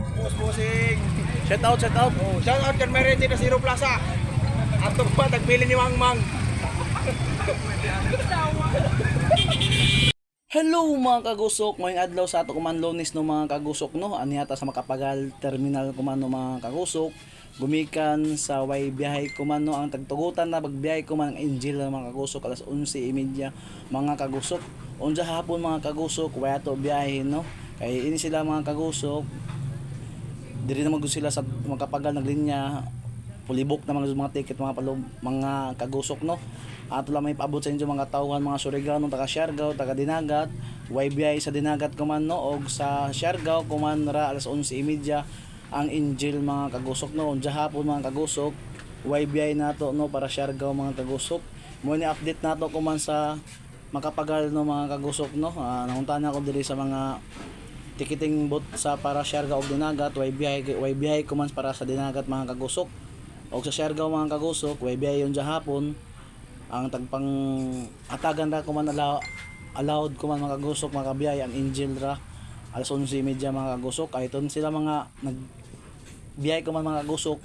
Boss bossing. Shout out, shout out. Oh, shout out kan din na Zero Plaza. Ato pa tagpili ni Mang Mang. Hello mga kagusok, ngayong adlaw sa ato kuman lunis no mga kagusok no. Ani ata sa makapagal terminal kuman no mga kagusok. Gumikan sa way biyahe kuman no ang tagtugutan na pagbiyahe kuman ang Angel ng mga kagusok alas 11:30 mga kagusok. Unsa hapon mga kagusok, way ato biyahe no. Kay ini sila mga kagusok. Diri na magud sila sa makapagal naglinya pulibok na mga mga ticket mga palom, mga kagusok no? Ato lang may paabot sa inyo mga tauhan mga Surigao taga Siargao taga Dinagat. YBI sa Dinagat kuman no? Og sa Siargao kuman ra alas 11:30 ang Angel mga kagusok no? Unja hapon mga kagusok. YBI nato no? Para Siargao mga kagusok. Mo ni update nato kuman sa makapagal no? Mga kagusok no? Uh, nanguntahan ako diri sa mga ticketing booth sa para Siargao og Dinagat YBI YBI kuman para sa Dinagat mga kagusok. Og sa Siargao mga kagusok YBI yon hapon. Ang tagpang atagan ra kuman ala allowed kuman mga kagusok mga kabiyay ang Angel ra. Alas 11:30 mga kagusok. Ay ton sila mga nag biyay kuman mga kagusok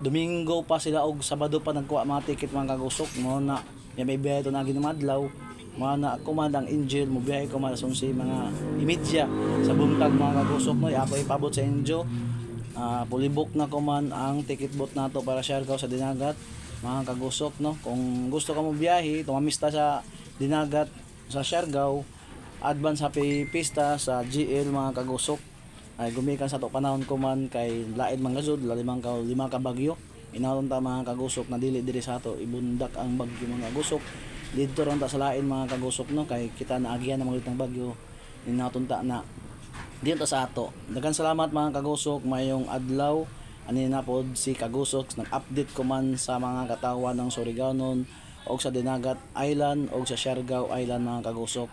Domingo pa sila og Sabado pa nagkuha mga ticket mga kagusok. Mo na may biyay to na ginamadlaw mga na ako man ang Angel mo biyay ko man 11 mga imidya sa buntag mga kagusok no? Ako ipabot sa inyo Ah, pulibok na ko man ang ticket booth nato para Siargao sa Dinagat mga kagusok no? Kung gusto ka mo biyahe tumamista sa Dinagat sa Siargao advance happy pista sa GL mga kagusok ay gumikan sa to panahon ko man kay laid man gazud limang ka lima ka bagyo. Inawon ta mga kagusok na dili diri sa ato ibundak ang bagyo mga kagusok dito ron ta sa lain mga kagusok no kay kita na mga bagyo inatunta na dito sa ato. Dagan salamat mga kagusok, mayong adlaw. Ani na pod si Kagusok nag-update ko man sa mga katawan ng Surigao nun o sa Dinagat Island o sa Siargao Island mga kagusok.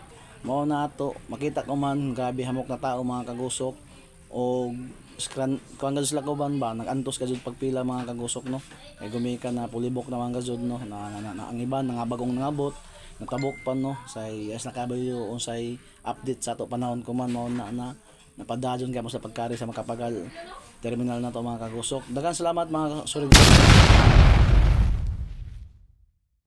Mao na ato, makita ko man grabe hamok na tao mga kagusok o skran kuan gazud sila kauban ba? Nagantos gazud pagpila mga kagusok no? Kay gumika na pulibok na mga gazud no? Na, na, na, na ang iban nga bagong nangabot natabok pa no? Say as nakabayo unsay update sa to panahon ko man mao na na napadadyon kamo sa pagkari sa makapagal terminal na to mga kagusok. Dagan salamat mga surigao